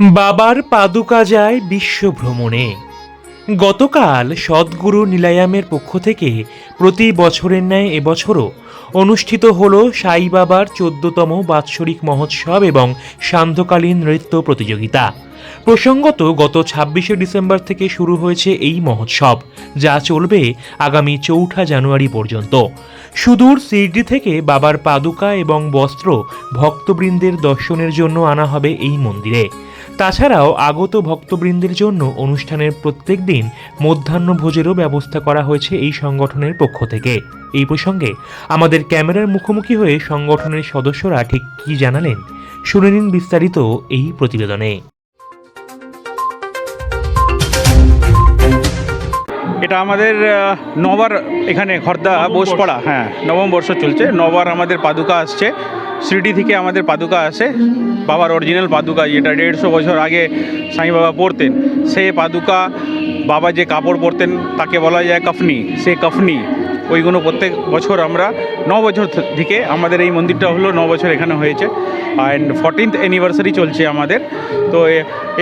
বাবার পাদুকা যায় বিশ্ব ভ্রমণে গতকাল সদ্গুরু নীলায়ামের পক্ষ থেকে প্রতি বছরের ন্যায় এবছরও অনুষ্ঠিত হল সাই বাবার চোদ্দতম বাৎসরিক মহোৎসব এবং সান্ধ্যকালীন নৃত্য প্রতিযোগিতা। প্রসঙ্গত গত ছাব্বিশে ডিসেম্বর থেকে শুরু হয়েছে এই মহোৎসব, যা চলবে আগামী চৌঠা জানুয়ারি পর্যন্ত। সুদূর সিরডি থেকে বাবার পাদুকা এবং বস্ত্র ভক্তবৃন্দের দর্শনের জন্য আনা হবে এই মন্দিরে। তাছাড়াও আগত ভক্তবৃন্দের জন্য অনুষ্ঠানের প্রত্যেক দিন মধ্যাহ্নভোজেরও ব্যবস্থা করা হয়েছে এই সংগঠনের পক্ষ থেকে। এই প্রসঙ্গে আমাদের ক্যামেরার মুখোমুখি হয়ে সংগঠনের সদস্যরা ঠিক কী জানালেন, শুনে নিন বিস্তারিত এই প্রতিবেদনে। এটা আমাদের নবার এখানে খর্দা বোসপাড়া হ্যাঁ নবম বর্ষ চলছে, নবার আমাদের পাদুকা আসছে। শিরডি থেকে আমাদের পাদুকা আসে। বাবার অরিজিনাল পাদুকা যেটা দেড়শো বছর আগে সাই বাবা পরতেন। সেই পাদুকা বাবা যে কাপড় পরতেন, তাকে বলা যায় কফনি। সে কফনি। ওইগুলো প্রত্যেক বছর আমরা ন বছর থেকে আমাদের এই মন্দিরটা হলো ন বছর এখানে হয়েছে। অ্যান্ড ফর্টিনথ অ্যানিভার্সারি চলছে আমাদের। তো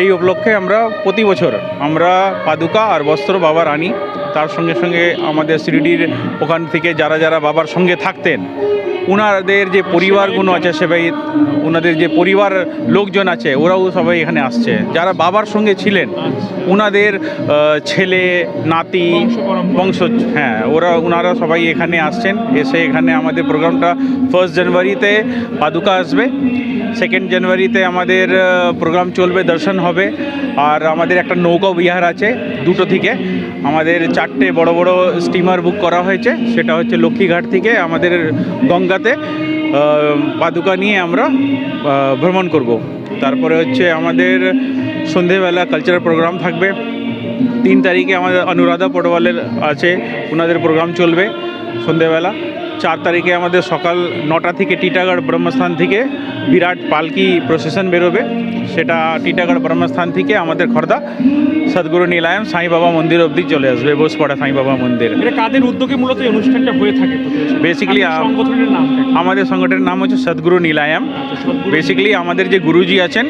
এই উপলক্ষে আমরা প্রতি বছর আমরা পাদুকা আর বস্ত্র বাবার আনি। তার সঙ্গে সঙ্গে আমাদের শিরিডির ওখান থেকে যারা যারা বাবার সঙ্গে থাকতেন উনাদের যে পরিবারগুলো আছে সেভাবে ওনাদের যে পরিবার লোকজন আছে, ওরাও সবাই এখানে আসছে। যারা বাবার সঙ্গে ছিলেন ওনাদের ছেলে, নাতি, বংশ হ্যাঁ ওরা ওনারা সবাই এখানে আসছেন। এসে এখানে আমাদের প্রোগ্রামটা ফার্স্ট জানুয়ারিতে পাদুকা আসবে। সেকেন্ড জানুয়ারিতে আমাদের প্রোগ্রাম চলবে, দর্শন হবে। আর আমাদের একটা নৌকা বিহার আছে দুটো থেকে। আমাদের চারটে বড় বড় স্টিমার বুক করা হয়েছে। সেটা হচ্ছে লক্ষ্মীঘাট থেকে আমাদের গঙ্গাতে পাদুকা নিয়ে আমরা ভ্রমণ করব। তারপরে হচ্ছে আমাদের সন্ধেবেলা কালচারাল প্রোগ্রাম থাকবে। তিন তারিখে আমাদের অনুরাধা পটওয়ালের আছে, ওনাদের প্রোগ্রাম চলবে সন্ধেবেলা। চার তারিখে আমাদের সকাল নটা থেকে টিটাগড় ব্রহ্মস্থান থেকে বিরাট পালকি প্রসেশন বেরোবে। সেটা টিটাগড় ব্রহ্মস্থান থেকে আমাদের খর্দা। সদ্গুরু নীলায়ম সাই বাবা মন্দির অবধি চলে আসবে বোসপাড়া সাই বাবা মন্দির। এটা কাদের উদ্যোগে মূলত এই অনুষ্ঠানটা হয়ে থাকে সংগঠনের নামটা আমাদের সংগঠনের নাম হচ্ছে সদ্গুরু নীলায়াম। আচ্ছা, বেসিক্যালি আমাদের যে গুরুজি আছেন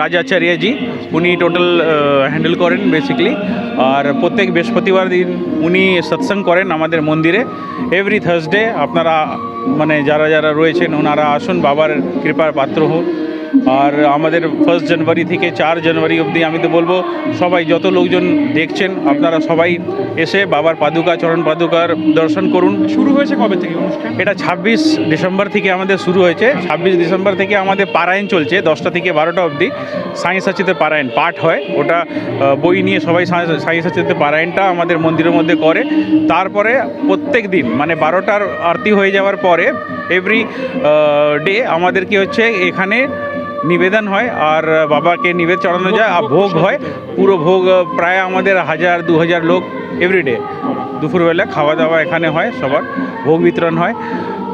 রাজাচার্যজি উনি টোটাল হ্যান্ডেল করেন বেসিক্যালি আর প্রত্যেক বৃহস্পতিবার দিন উনি সৎসঙ্গ করেন আমাদের মন্দিরে। এভরি থার্সডে আপনারা মানে যারা যারা রয়েছেন ওনারা আসুন বাবার কৃপার পাত্র হন আর আমাদের ফার্স্ট জানুয়ারি থেকে চার জানুয়ারি অবধি আমি তো বলব সবাই যত লোকজন দেখছেন আপনারা সবাই এসে বাবার পাদুকা চরণ পাদুকার দর্শন করুন। শুরু হয়েছে কবে থেকে অনুষ্ঠান? এটা ছাব্বিশ ডিসেম্বর থেকে আমাদের শুরু হয়েছে। ছাব্বিশ ডিসেম্বর থেকে আমাদের পারায়ণ চলছে দশটা থেকে বারোটা অবধি। সাঁই সাচিতে পারায়ণ পাঠ হয় ওটা বই নিয়ে সবাই সাঁই- সাঁই সাচিতে পারায়ণটা আমাদের মন্দিরের মধ্যে করে। তারপরে প্রত্যেক দিন মানে বারোটার আরতি হয়ে যাওয়ার পরে এভরি ডে আমাদের কি হচ্ছে এখানে নিবেদন হয় আর বাবাকে নিবেদ চড়ানো যায় আর ভোগ হয়। পুরো ভোগ প্রায় আমাদের হাজার দু হাজার লোক এভরিডে দুপুরবেলা খাওয়া দাওয়া এখানে হয় সবার ভোগ বিতরণ হয়।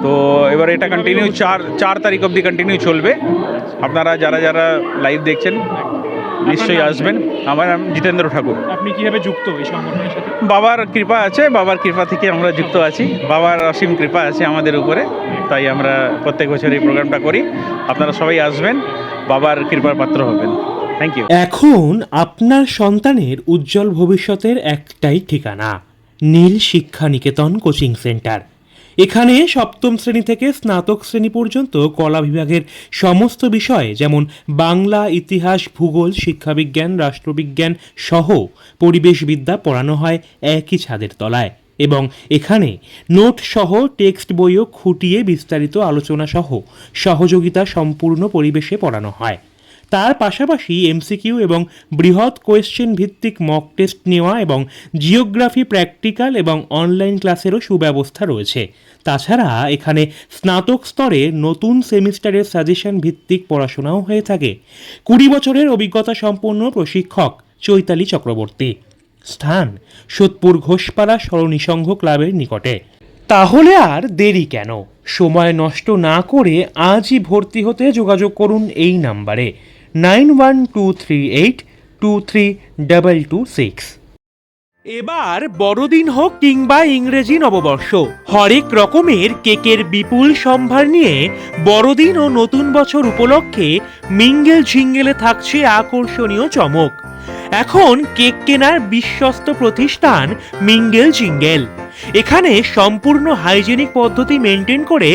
তো এবার এটা কন্টিনিউ চার চার তারিখ অবধি কন্টিনিউ চলবে। আপনারা যারা যারা লাইভ দেখছেন নিশ্চয়ই আসবেন। আমার নাম জিতেন্দ্র ঠাকুর। আপনি কীভাবে যুক্ত এই সংগঠনের সাথে? বাবার কৃপা আছে বাবার কৃপা থেকে আমরা যুক্ত আছি। বাবার অসীম কৃপা আছে আমাদের উপরে। তাই আমরা প্রত্যেক বছর এই প্রোগ্রামটা করি। আপনারা সবাই আসবেন, বাবার কৃপার পাত্র হবেন। থ্যাংক ইউ এখন আপনার সন্তানের উজ্জ্বল ভবিষ্যতের একটাই ঠিকানা, নীল শিক্ষা নিকেতন কোচিং সেন্টার। এখানে সপ্তম শ্রেণি থেকে স্নাতক শ্রেণি পর্যন্ত কলা বিভাগের সমস্ত বিষয় যেমন বাংলা, ইতিহাস, ভূগোল, শিক্ষাবিজ্ঞান, রাষ্ট্রবিজ্ঞান সহ পরিবেশবিদ্যা পড়ানো হয় একই ছাদের তলায়। এবং এখানে নোট সহ টেক্সট বইও খুঁটিয়ে বিস্তারিত আলোচনা সহ সহযোগিতা সম্পূর্ণ পরিবেশে পড়ানো হয়। তার পাশাপাশি এমসিকিউ এবং বৃহৎ কোয়েশ্চেন ভিত্তিক মক টেস্ট নেওয়া এবং জিওগ্রাফি প্র্যাকটিক্যাল এবং অনলাইন ক্লাসেরও সুব্যবস্থা রয়েছে। তাছাড়া এখানে স্নাতক স্তরে নতুন সেমিস্টারের সাজেশন ভিত্তিক পড়াশোনাও হয়ে থাকে। কুড়ি বছরের অভিজ্ঞতা সম্পন্ন প্রশিক্ষক চৈতালি চক্রবর্তী। স্থান সোদপুর ঘোষপাড়া সরণী সংঘ ক্লাবের নিকটে। তাহলে আর দেরি কেন? সময় নষ্ট না করে আজই ভর্তি হতে যোগাযোগ করুন এই নাম্বারে। Nine one two three eight two three double two six. এবার বড়দিন হোক কিংবা ইংরেজি নববর্ষ হরেক রকমের কেকের বিপুল সম্ভার নিয়ে বড়দিন ও নতুন বছর উপলক্ষে মিঙ্গেল ঝিঙ্গেলে থাকছে আকর্ষণীয় চমক। এখন কেক কেনার বিশ্বস্ত প্রতিষ্ঠান মিঙ্গেল জিঙ্গেল এখানে সম্পূর্ণ হাইজেনিক পদ্ধতি মেনটেন করে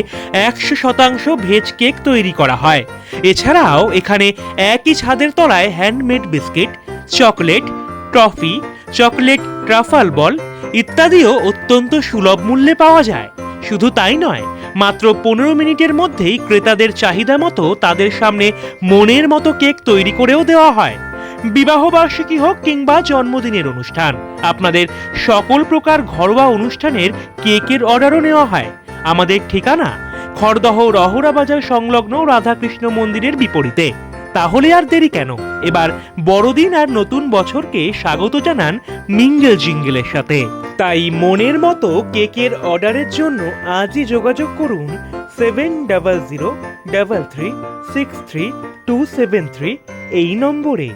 একশো শতাংশ ভেজ কেক তৈরি করা হয়। এছাড়াও এখানে একই ছাদের তলায় handmade biscuit, chocolate, toffee, chocolate truffle ball ইত্যাদিও অত্যন্ত সুলভ মূল্যে পাওয়া যায়। শুধু তাই নয়, মাত্র পনেরো মিনিটের মধ্যেই ক্রেতাদের চাহিদা মতো তাদের সামনে মনের মতো কেক তৈরি করেও দেওয়া হয়। বিবাহ বার্ষিকী হোক কিংবা জন্মদিনের অনুষ্ঠান। আপনাদের সকল প্রকার ঘরোয়া অনুষ্ঠানের কেকের অর্ডারও নেওয়া হয়। আমাদের ঠিকানা খড়দহ রহরা বাজার সংলগ্ন রাধাকৃষ্ণ মন্দিরের বিপরীতে। তাহলে আর দেরি কেন? এবার বড়দিন আর নতুন বছরকে স্বাগত জানান মিঙ্গেল জিঙ্গেলের সাথে। তাই মনের মতো কেকের অর্ডারের জন্য আজই যোগাযোগ করুন seven double zero double three six three two seven three এই নম্বরে।